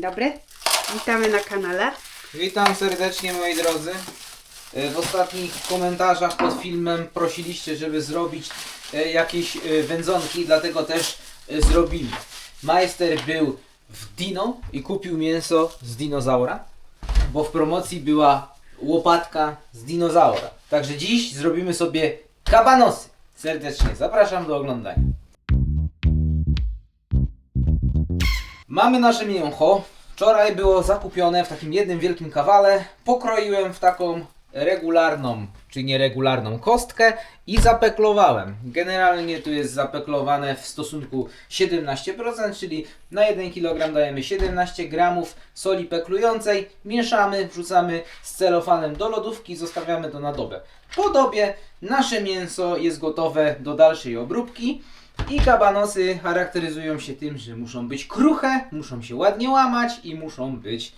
Dzień dobry. Witamy na kanale. Witam serdecznie moi drodzy. E, W ostatnich komentarzach pod filmem prosiliście, żeby zrobić e, jakieś e, wędzonki, dlatego też zrobimy. Majster był w Dino i kupił mięso z dinozaura, bo w promocji była łopatka z dinozaura. Także dziś zrobimy sobie kabanosy. Serdecznie zapraszam do oglądania. Mamy nasze mięcho. Wczoraj było zakupione w takim jednym wielkim kawale. Pokroiłem w taką regularną czy nieregularną kostkę i zapeklowałem. Generalnie tu jest zapeklowane w stosunku 17%, czyli na 1 kg dajemy 17 gramów soli peklującej, mieszamy, wrzucamy z celofanem do lodówki, zostawiamy to na dobę. Po dobie nasze mięso jest gotowe do dalszej obróbki. I kabanosy charakteryzują się tym, że muszą być kruche, muszą się ładnie łamać i muszą być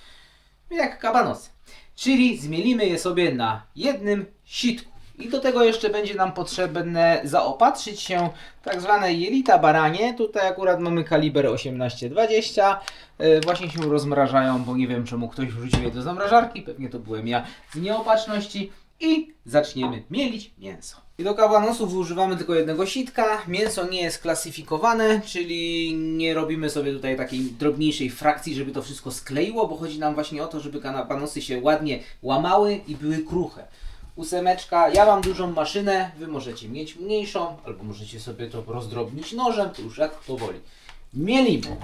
jak kabanosy. Czyli zmielimy je sobie na jednym sitku. I do tego jeszcze będzie nam potrzebne zaopatrzyć się w tak zwane jelita baranie. Tutaj akurat mamy kaliber 18-20. Yy, Właśnie się rozmrażają, bo nie wiem czemu ktoś wrzucił je do zamrażarki. Pewnie to byłem ja z nieopatrzności. I zaczniemy mielić mięso. I do kabanosów używamy tylko jednego sitka. Mięso nie jest klasyfikowane, czyli nie robimy sobie tutaj takiej drobniejszej frakcji, żeby to wszystko skleiło, bo chodzi nam właśnie o to, żeby kabanosy się ładnie łamały i były kruche. Ósemeczka, ja mam dużą maszynę, wy możecie mieć mniejszą, albo możecie sobie to rozdrobnić nożem, to już jak powoli. Mielimy.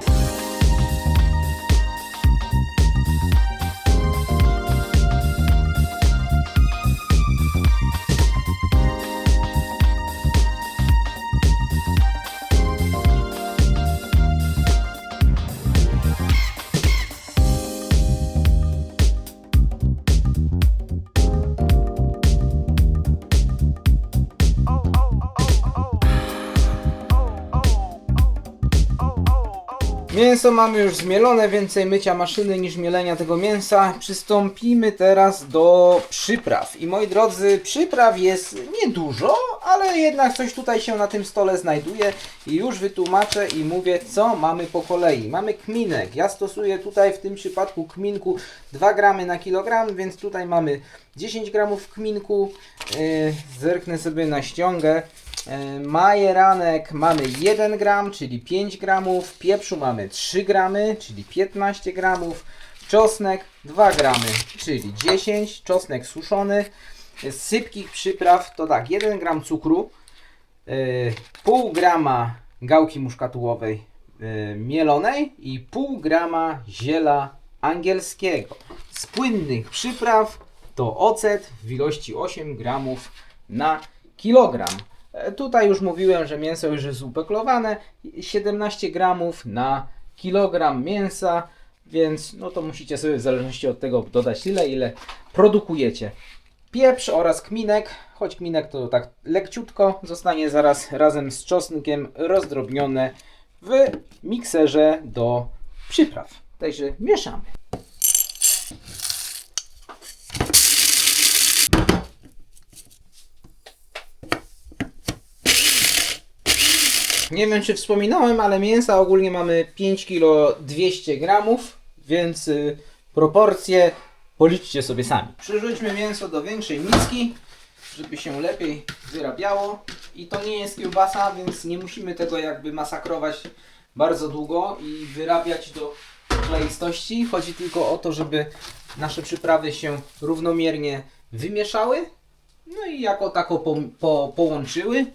Mięso mamy już zmielone, więcej mycia maszyny niż mielenia tego mięsa. Przystąpimy teraz do przypraw. I moi drodzy, przypraw jest niedużo, ale jednak coś tutaj się na tym stole znajduje. I już wytłumaczę i mówię, co mamy po kolei. Mamy kminek. Ja stosuję tutaj w tym przypadku kminku 2 gramy na kilogram, więc tutaj mamy 10 gramów kminku. Yy, zerknę sobie na ściągę. E, Majeranek mamy 1 gram, czyli 5 gramów. Pieprzu mamy 3 gramy, czyli 15 gramów. Czosnek 2 gramy, czyli 10. Czosnek suszony. Z sypkich przypraw to tak, 1 gram cukru, e, pół grama gałki muszkatułowej e, mielonej i pół grama ziela angielskiego. Z płynnych przypraw to ocet w ilości 8 gramów na kilogram. Tutaj już mówiłem, że mięso już jest upeklowane. 17 gramów na kilogram mięsa, więc no to musicie sobie w zależności od tego dodać tyle, ile produkujecie. Pieprz oraz kminek, choć kminek to tak lekciutko, zostanie zaraz razem z czosnkiem rozdrobnione w mikserze do przypraw. Także mieszamy. Nie wiem czy wspominałem, ale mięsa ogólnie mamy 5 kg 200 gramów, więc y, proporcje policzcie sobie sami. Przerzućmy mięso do większej miski, żeby się lepiej wyrabiało. I to nie jest kiełbasa, więc nie musimy tego jakby masakrować bardzo długo i wyrabiać do kleistości. Chodzi tylko o to, żeby nasze przyprawy się równomiernie wymieszały. No i jako tako po, po, połączyły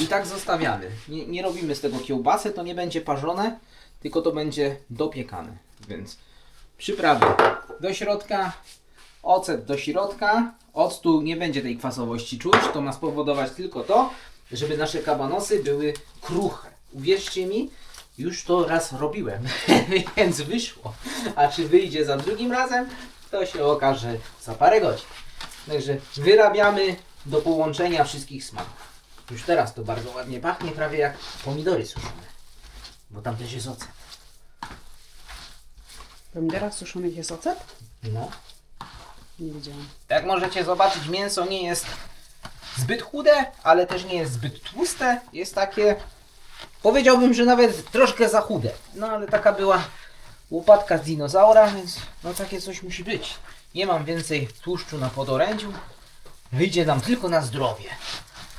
i tak zostawiamy. Nie, nie robimy z tego kiełbasy, to nie będzie parzone, tylko to będzie dopiekane. Więc przyprawy do środka, ocet do środka. Octu nie będzie tej kwasowości czuć, to ma spowodować tylko to, żeby nasze kabanosy były kruche. Uwierzcie mi, już to raz robiłem, więc wyszło. A czy wyjdzie za drugim razem, to się okaże za parę godzin. Także wyrabiamy do połączenia wszystkich smaków. Już teraz to bardzo ładnie pachnie, prawie jak pomidory suszone. Bo tam też jest ocet. W pomidorach suszonych jest ocet? No. Nie wiedziałam. Jak możecie zobaczyć, mięso nie jest zbyt chude, ale też nie jest zbyt tłuste. Jest takie, powiedziałbym, że nawet troszkę za chude. No ale taka była łopatka z dinozaura, więc no takie coś musi być. Nie mam więcej tłuszczu na podorędziu. Wyjdzie nam tylko na zdrowie.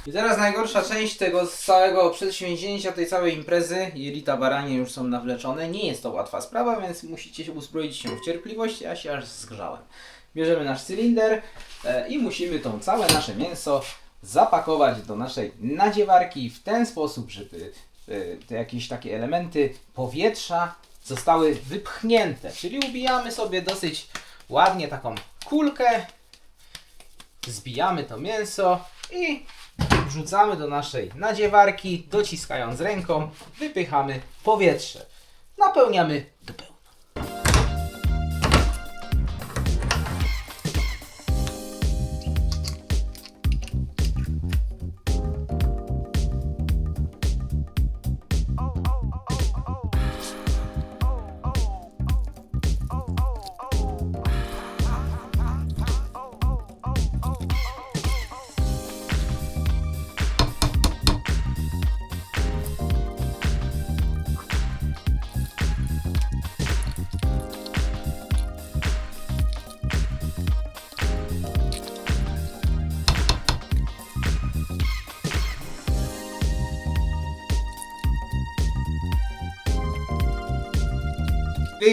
I teraz najgorsza część tego całego przedsięwzięcia, tej całej imprezy. Jelita baranie już są nawleczone. Nie jest to łatwa sprawa, więc musicie się uzbroić się w cierpliwość. Ja się aż zgrzałem. Bierzemy nasz cylinder e, i musimy to całe nasze mięso zapakować do naszej nadziewarki w ten sposób, żeby e, te jakieś takie elementy powietrza zostały wypchnięte. Czyli ubijamy sobie dosyć ładnie taką kulkę, zbijamy to mięso i wrzucamy do naszej nadziewarki, dociskając ręką, wypychamy powietrze. Napełniamy do pełna.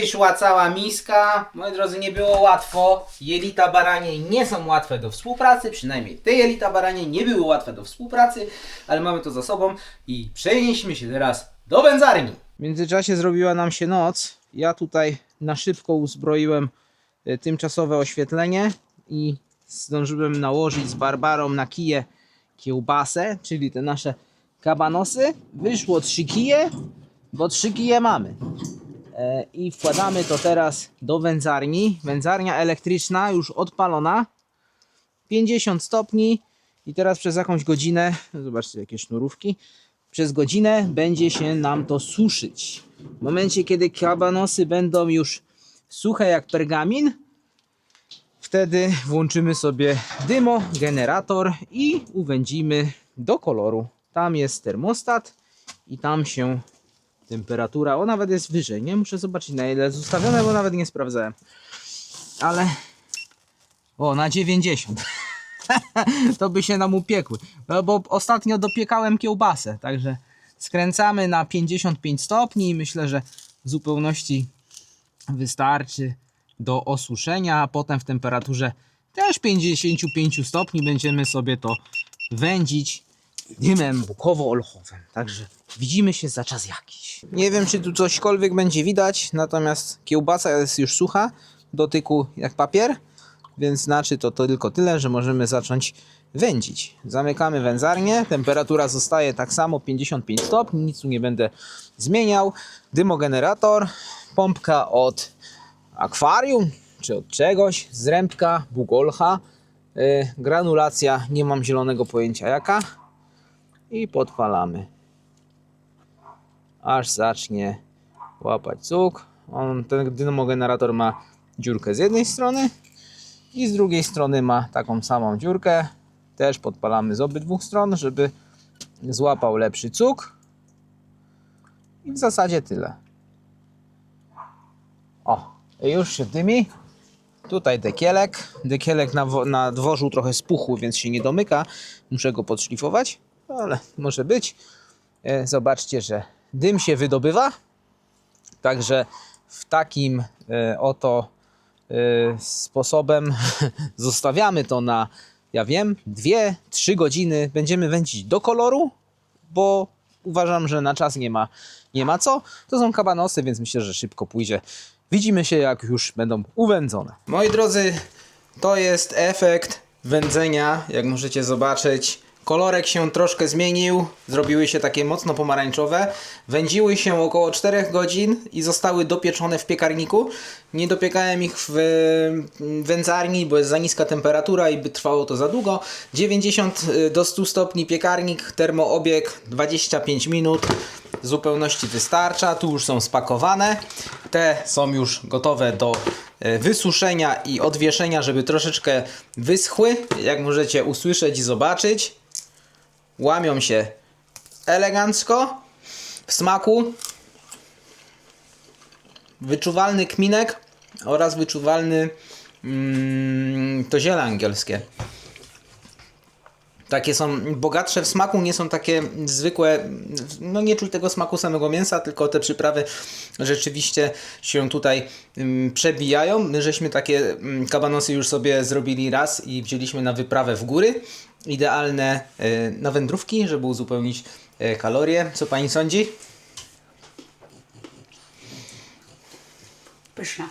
Wyszła cała miska. Moi drodzy, nie było łatwo. Jelita baranie nie są łatwe do współpracy, przynajmniej te jelita baranie nie były łatwe do współpracy, ale mamy to za sobą i przenieśmy się teraz do wędzarni. W międzyczasie zrobiła nam się noc. Ja tutaj na szybko uzbroiłem e, tymczasowe oświetlenie i zdążyłem nałożyć z Barbarą na kije kiełbasę, czyli te nasze kabanosy. Wyszło trzy kije, bo trzy kije mamy. E, I wkładamy to teraz do wędzarni. Wędzarnia elektryczna już odpalona. 50 stopni i teraz przez jakąś godzinę, zobaczcie jakie sznurówki, przez godzinę będzie się nam to suszyć. W momencie kiedy kabanosy będą już suche jak pergamin, wtedy włączymy sobie dymo, generator i uwędzimy do koloru. Tam jest termostat i tam się temperatura, o nawet jest wyżej, nie? Muszę zobaczyć na ile jest ustawione, bo nawet nie sprawdzałem. Ale o, na 90. to by się nam upiekły. No, bo ostatnio dopiekałem kiełbasę, także skręcamy na 55 stopni i myślę, że w zupełności wystarczy do osuszenia, a potem w temperaturze też 55 stopni będziemy sobie to wędzić dymem bukowo-olchowym. Także widzimy się za czas jakiś. Nie wiem, czy tu cośkolwiek będzie widać, natomiast kiełbasa jest już sucha, dotyku jak papier, więc znaczy to, to tylko tyle, że możemy zacząć wędzić. Zamykamy wędzarnię, temperatura zostaje tak samo 55 stopni, nic tu nie będę zmieniał. Dymogenerator, pompka od akwarium czy od czegoś, zrębka, bugolcha, yy, granulacja, nie mam zielonego pojęcia jaka i podpalamy. Aż zacznie łapać cuk. On, ten dynamogenerator ma dziurkę z jednej strony i z drugiej strony ma taką samą dziurkę. Też podpalamy z obydwu stron, żeby złapał lepszy cuk. I w zasadzie tyle. O, już się dymi. Tutaj dekielek. Dekielek na, na dworzu trochę spuchł, więc się nie domyka. Muszę go podszlifować, ale może być. E, Zobaczcie, że dym się wydobywa. Także w takim e, oto e, sposobem zostawiamy to na, ja wiem, 2-3 godziny. Będziemy wędzić do koloru, bo uważam, że na czas nie ma, nie ma co. To są kabanosy, więc myślę, że szybko pójdzie. Widzimy się, jak już będą uwędzone. Moi drodzy, to jest efekt wędzenia, jak możecie zobaczyć. Kolorek się troszkę zmienił, zrobiły się takie mocno pomarańczowe. Wędziły się około 4 godzin i zostały dopieczone w piekarniku. Nie dopiekałem ich w wędzarni, bo jest za niska temperatura i by trwało to za długo. 90 do 100 stopni piekarnik, termoobieg 25 minut. W zupełności wystarcza. Tu już są spakowane. Te są już gotowe do e, wysuszenia i odwieszenia, żeby troszeczkę wyschły. Jak możecie usłyszeć i zobaczyć, łamią się elegancko w smaku. wyczuwalny kminek oraz wyczuwalny mm, to ziele angielskie. Takie są bogatsze w smaku, nie są takie zwykłe, no nie czuć tego smaku samego mięsa, tylko te przyprawy rzeczywiście się tutaj ym, przebijają. My żeśmy takie ym, kabanosy już sobie zrobili raz i wzięliśmy na wyprawę w góry. Idealne y, na wędrówki, żeby uzupełnić y, kalorie. Co pani sądzi? Pyszne.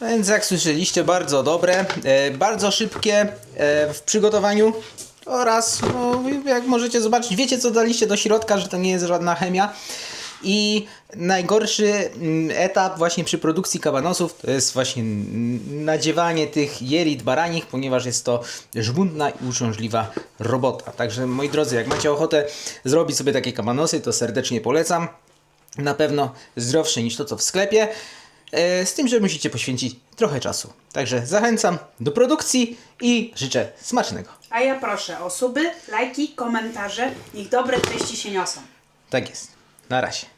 Więc jak słyszeliście, bardzo dobre, e, bardzo szybkie e, w przygotowaniu oraz, no, jak możecie zobaczyć, wiecie co daliście do środka, że to nie jest żadna chemia. I najgorszy mm, etap właśnie przy produkcji kabanosów to jest właśnie nadziewanie tych jelit baranich, ponieważ jest to żmudna i uciążliwa robota. Także moi drodzy, jak macie ochotę zrobić sobie takie kabanosy, to serdecznie polecam. Na pewno zdrowsze niż to, co w sklepie. E, Z tym, że musicie poświęcić trochę czasu. Także zachęcam do produkcji i życzę smacznego. A ja proszę o suby, lajki, komentarze. Niech dobre treści się niosą. Tak jest. Na razie.